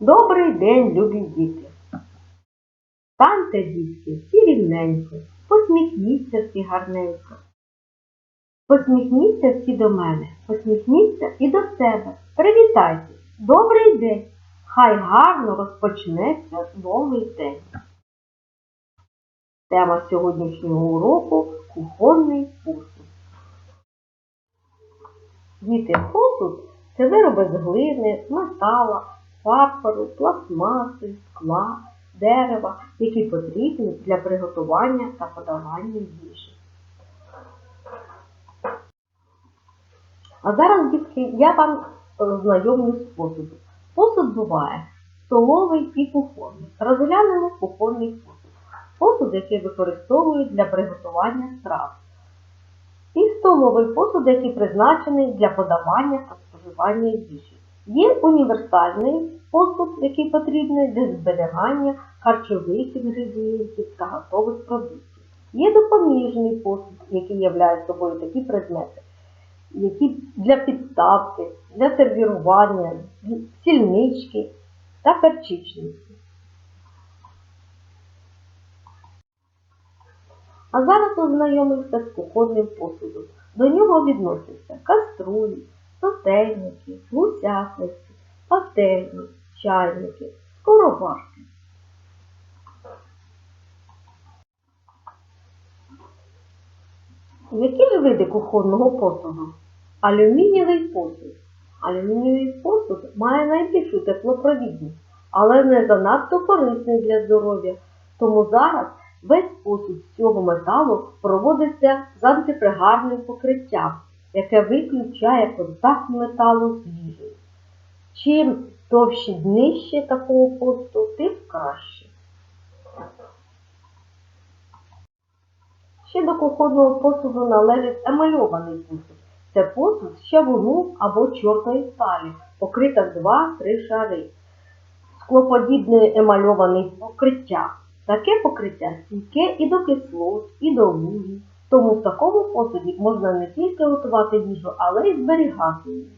Добрий день, любі діти! Станьте, дітки, всі рівненько, посміхніться всі гарненько. Посміхніться всі до мене, посміхніться і до себе. Привітайтесь! Добрий день! Хай гарно розпочнеться новий день. Тема сьогоднішнього уроку кухонний посуд. Діти, посуд це вироби з глини, метала, фарфору, пластмаси, скла, дерева, які потрібні для приготування та подавання їжі. А зараз, дітки, я вам знайомлю з посудом. Посуд буває столовий і кухонний. Розглянемо кухонний посуд. Посуд, який використовують для приготування страв. І столовий посуд, який призначений для подавання та споживання їжі. Є універсальний посуд, який потрібний для зберігання харчових інгредієнтів та готових продуктів. Є допоміжний посуд, який являє собою такі предмети, які для підставки, для сервірування, сільнички та перчичниці. А зараз ознайомимося з кухонним посудом. До нього відносяться каструлі, сотейники, гусятниці, пательні, чайники, скороварки. Які ж види кухонного посуду? Алюмінієвий посуд. Алюмінієвий посуд має найбільшу теплопровідність, але не занадто корисний для здоров'я. Тому зараз весь посуд з цього металу проводиться з антипригарним покриттям, яке виключає контакт металу з їжею. Чим товщі днище такого посуду, тим краще. Ще до кухонного посуду належить емальований посуд. Це посуд з чавуну або чорної сталі, покрита в 2-3 шари. Склоподібне емальоване покриття. Таке покриття стійке і до кислот, і до вугіль. Тому в такому посуді можна не тільки готувати їжу, але й зберігати її.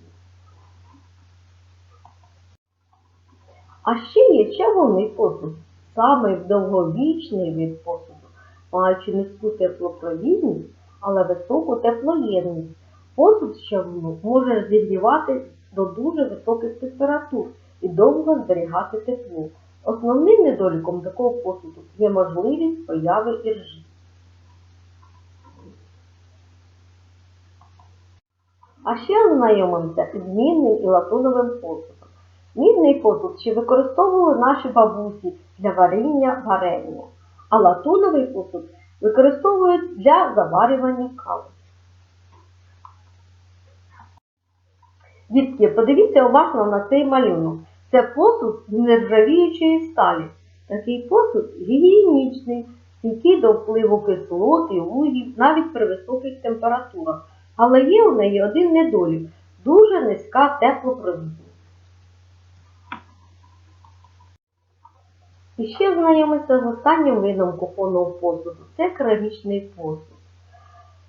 А ще є чавунний посуд, самий довговічний від посуду, маючи низьку теплопровідність, але високу теплоємність. Посуд з чавуну може зігрівати до дуже високих температур і довго зберігати тепло. Основним недоліком такого посуду є можливість появи іржі. А ще ознайомимося з мідним і латуновим посудом. Мідний посуд ще використовували наші бабусі для варіння варення, а латуновий посуд використовують для заварювання кави. Дітки, подивіться уважно на цей малюнок. Це посуд з нержавіючої сталі. Такий посуд гігієнічний, стійкий до впливу кислот і вугіль навіть при високих температурах. Але є у неї один недолік дуже низька теплопровідність. І ще знайомиться з останнім видом кухонного посуду це керамічний посуд.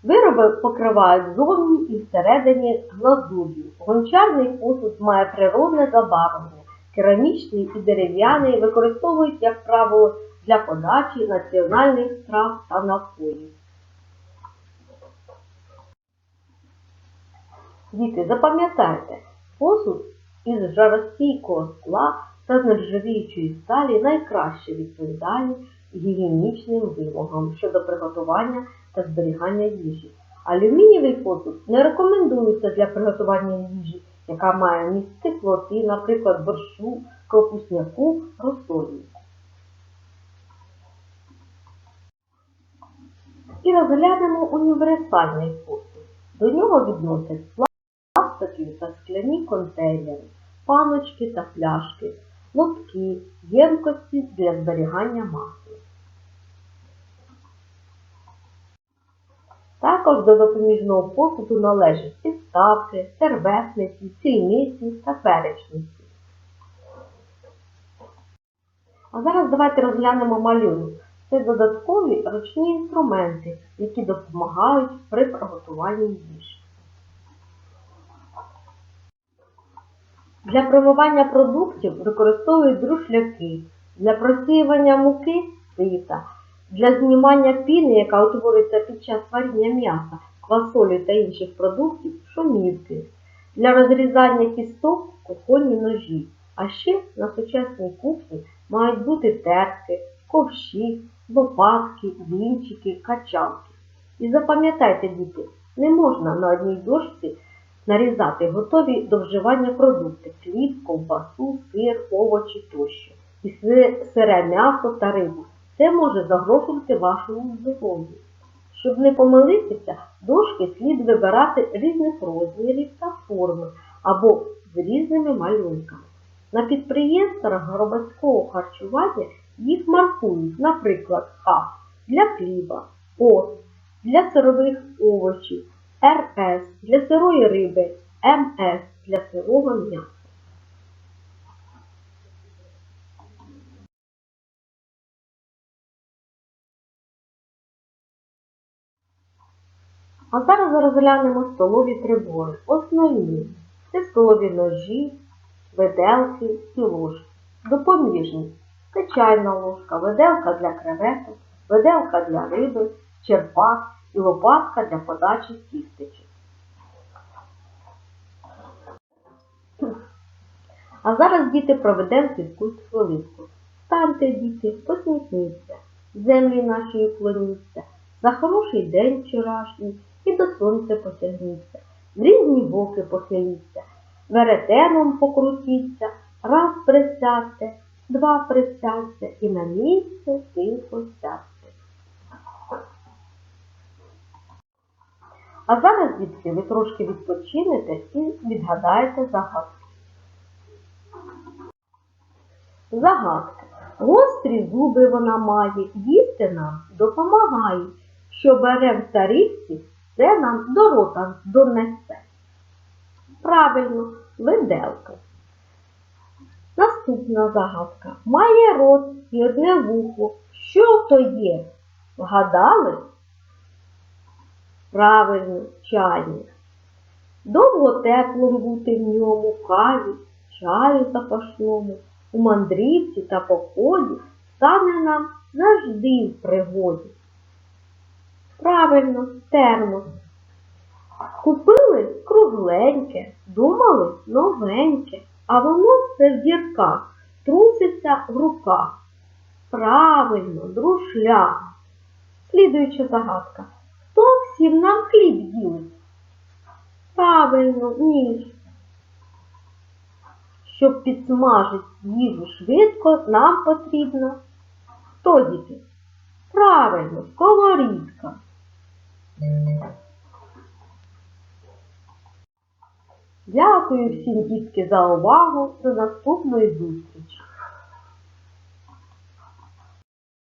Вироби покривають зовні і всередині глазур'ю. Гончарний посуд має природне забарвлення. Керамічний і дерев'яний використовують, як правило, для подачі національних страв та напоїв. Діти, запам'ятайте, посуд із жаростійкого скла та з нержавіючої сталі найкраще відповідає гігієнічним вимогам щодо приготування та зберігання їжі. Алюмінієвий посуд не рекомендується для приготування їжі, яка має міст кислоти, наприклад, борщу, капусняку, розсольнику. І розглянемо універсальний посуд. До нього відносять пластикові та скляні контейнери, паночки та пляшки, лотки, ємкості для зберігання масла. Також до допоміжного посуду належать підставки, серветниці, сільниці та перечниці. А зараз давайте розглянемо малюнок. Це додаткові ручні інструменти, які допомагають при приготуванні їжі. Для промивання продуктів використовують друшляки, для просіювання муки сита, для знімання піни, яка утворюється під час варіння м'яса, квасолі та інших продуктів, шумівки, для розрізання кісток кухонні ножі. А ще на сучасній кухні мають бути терки, ковші, лопатки, вінчики, качалки. І запам'ятайте, діти, не можна на одній дошці нарізати готові до вживання продукти хліб, ковбасу, сир, овочі тощо. І сире м'ясо та рибу. Це може загрожувати вашому здоров'ю. Щоб не помилитися, дошки слід вибирати різних розмірів та форми або з різними малюнками. На підприємствах громадського харчування їх маркують, наприклад, А для хліба, О для сирових овочів, РС для сирої риби, МС для сирого м'яса. А зараз розглянемо столові прибори. Основні це столові ножі, виделки і ложки. Допоміжні це чайна ложка, виделка для креветок, виделка для риби, черпак і лопатка для подачі тістечок. А зараз діти проведемо фізкульт хвилинку. Станьте, діти, посміхніться, землі нашої вклоніться, за хороший день вчорашній і до сонця потягніться, в різні боки похиліться, веретеном покрутіться, раз присядьте, два присядьте і на місце тихо сядьте. А зараз, дітки, ви трошки відпочинете і відгадаєте загадку. Загадка. Гострі зуби вона має, їсти нам допомагає. Що бере в тарілці, це нам до рота донесе. Правильно, виделка. Наступна загадка. Має рот і одне вухо. Що то є? Вгадали? Правильно, чайник. Довго теплом бути в ньому каві, чаю запашному, у мандрівці та поході стане нам завжди в пригоді. Правильно, термос. Купили кругленьке, думали новеньке, а воно все в дірках, труситься в руках. Правильно, друшля. Слідуюча загадка. Всім нам хліб ділить? Правильно, ніж. Щоб підсмажити їжу швидко, нам потрібно хто діти? Правильно, сковорідка. Дякую всім дітки за увагу. До наступної зустрічі.